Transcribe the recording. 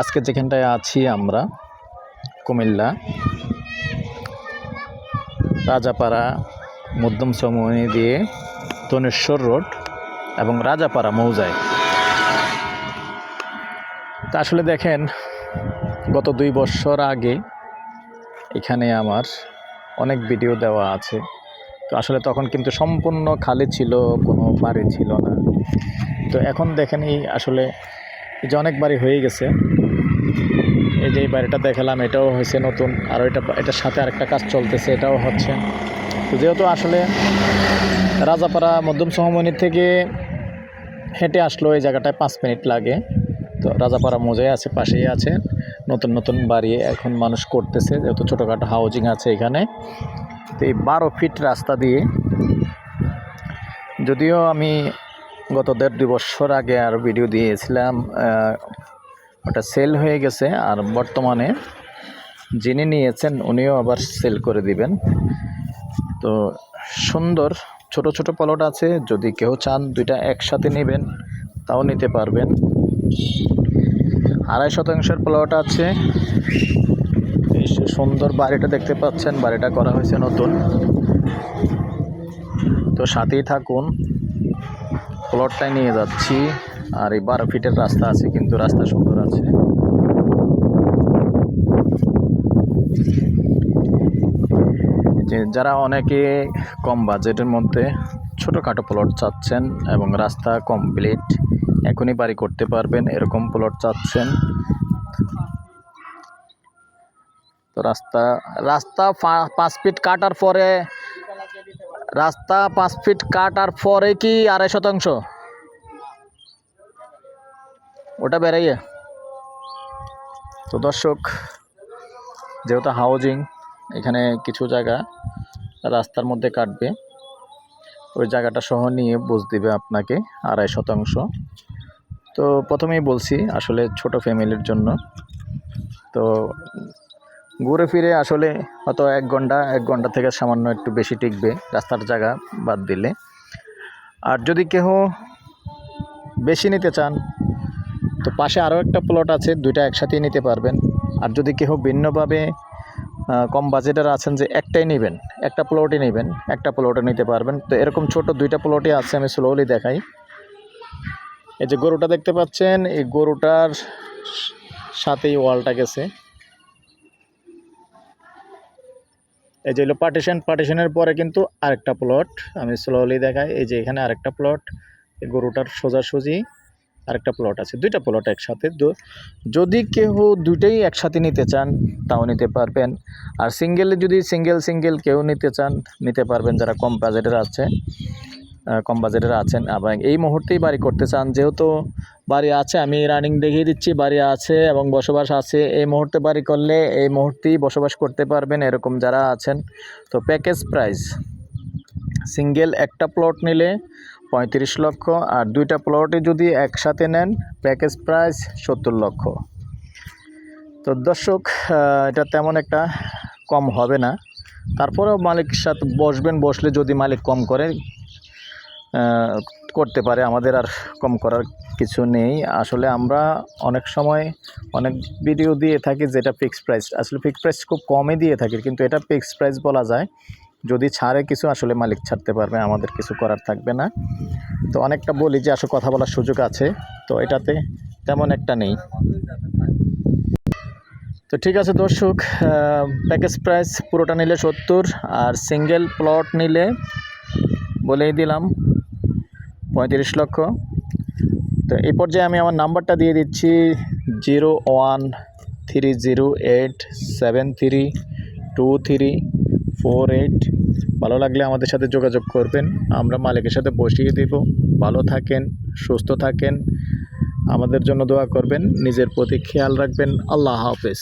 আজকে যেখানটায় আছি আমরা, কুমিল্লা, রাজাপাড়া, মধ্যম সময় দিয়ে তনেশ্বর রোড এবং রাজাপাড়া মৌজায়। তা আসলে দেখেন, গত দুই বছর আগে এখানে আমার অনেক ভিডিও দেওয়া আছে। তো আসলে তখন কিন্তু সম্পূর্ণ খালি ছিল, কোনো বাড়ি ছিল না। তো এখন দেখেন এই আসলে যে অনেক বাড়ি হয়ে গেছে। এই যে এই বাড়িটা দেখালাম, এটাও হয়েছে নতুন। আর এটা এটার সাথে আরেকটা কাজ চলতেছে, এটাও হচ্ছে। তো যেহেতু আসলে রাজাপাড়া মধ্যম সহমণি থেকে হেঁটে আসলো, এই জায়গাটায় পাঁচ মিনিট লাগে। তো রাজাপাড়া মোজায় আছে, পাশেই আছে। নতুন নতুন বাড়ি এখন মানুষ করতেছে, যেহেতু ছোটোখাটো হাউজিং আছে এখানে। তো এই বারো ফিট রাস্তা দিয়ে, যদিও আমি গত দেড় দুই বছর আগে আর ভিডিও দিয়েছিলাম ওটা সেল হয়ে গেছে আর বর্তমানে যিনি নিয়েছেন উনিও আবার সেল করে দিবেন। তো সুন্দর, ছোট ছোট প্লট আছে, যদি কেউ চান দুইটা একসাথে নেবেন, তাও নিতে পারবেন। আড়াই শতাংশের প্লট আছে। সুন্দর বাড়িটা দেখতে পাচ্ছেন, বাড়িটা করা হয়েছে নতুন। তো সাথেই থাকুন। প্লটটাই নিয়ে যাচ্ছি। আর এই বারো ফিটের রাস্তা আছে, কিন্তু রাস্তা সুন্দর আছে। যারা অনেকে কম বাজেটের মধ্যে ছোটোখাটো প্লট চাচ্ছেন এবং রাস্তা কমপ্লিট, এখনই বাড়ি করতে পারবেন, এরকম প্লট চাচ্ছেন। তো রাস্তা রাস্তা পাঁচ ফিট কাটার পরে রাস্তা পাঁচ ফিট কাটার পরে কি আড়াই শতাংশ? ওটা বেড়াইয়ে। তো দর্শক, যেহেতু হাউজিং এখানে কিছু জায়গা রাস্তার মধ্যে কাটবে, ওই জায়গাটা সহ নিয়ে বুঝ দিবে আপনাকে আড়াই শতাংশ। তো প্রথমেই বলছি, আসলে ছোট ফ্যামিলির জন্য। তো ঘুরে ফিরে আসলে হয়তো এক ঘণ্টা এক ঘণ্টা থেকে সামান্য একটু বেশি টিকবে, রাস্তার জায়গা বাদ দিলে। আর যদি কেহ বেশি নিতে চান, তো পাশে আরও একটা প্লট আছে, দুইটা একসাথেই নিতে পারবেন। আর যদি কেউ ভিন্নভাবে কম বাজেটের আছেন যে একটাই নেবেন, একটা প্লটই নেবেন, একটা প্লটে নিতে পারবেন। তো এরকম ছোট দুইটা প্লটই আছে, আমি স্লোলি দেখাই। এই যে গরুটা দেখতে পাচ্ছেন, এই গরুটার সাথেই ওয়ালটা গেছে। এই যে হলো পার্টিশন পার্টিশনের পরে কিন্তু আরেকটা প্লট আমি স্লোলি দেখাই। এই যে এখানে আরেকটা প্লট গরুটার সোজাসুজি আরেকটা প্লট আছে। দুইটা প্লট একসাথে। যদি কেউ দুইটাই একসাথে নিতে চান, তাও নিতে পারবেন। আর সিঙ্গেলে যদি সিঙ্গেল সিঙ্গেল কেউ নিতে চান, নিতে পারবেন যারা কম বাজেটের আছে। কম বাজেটের আছেন এবং এই মুহূর্তেই বাড়ি করতে চান, যেহেতু বাড়ি আছে, আমি রানিং দেখিয়ে দিচ্ছি, বাড়ি আছে এবং বসবাস আছে, এই মুহূর্তে বাড়ি করলে এই মুহূর্তেই বসবাস করতে পারবেন এরকম যারা আছেন। তো প্যাকেজ প্রাইস সিঙ্গেল একটা প্লট নিলে পঁয়ত্রিশ লক্ষ আর দুইটা প্লটে যদি একসাথে নেন প্যাকেজ প্রাইস সত্তর লক্ষ। তো দর্শক এটা তেমন একটা কম হবে না। তারপরেও মালিকের সাথে বসবেন, বসলে যদি মালিক কম করে করতে পারে, আমাদের আর কম করার কিছু নেই। আসলে আমরা অনেক সময় অনেক ভিডিও দিয়ে থাকি যেটা ফিক্সড প্রাইস আসলে ফিক্সড প্রাইস খুব কমই দিয়ে থাকি, কিন্তু এটা ফিক্সড প্রাইস বলা যায়। যদি ছাড়ে কিছু, আসলে মালিক ছাড়তে পারবে, আমাদের কিছু করার থাকবে না। তো অনেকটা বলি যে, আসলে কথা বলার সুযোগ আছে। তো এটাতে তেমন একটা নেই। তো ঠিক আছে দর্শক প্যাকেজ প্রাইস পুরোটা নিলে সত্তর, আর সিঙ্গেল প্লট নিলে বলেই দিলাম পঁয়ত্রিশ লক্ষ। তো এই পর্যায়ে আমি আমার নাম্বারটা দিয়ে দিচ্ছি zero one three zero eight seven three two three four eight. ভালো লাগলে আমাদের সাথে যোগাযোগ করবেন। আমরা মালিকের সাথে বসিয়ে দেব। ভালো থাকেন, সুস্থ থাকেন। আমাদের জন্য দোয়া করবেন। নিজের প্রতি খেয়াল রাখবেন। আল্লাহ হাফেজ।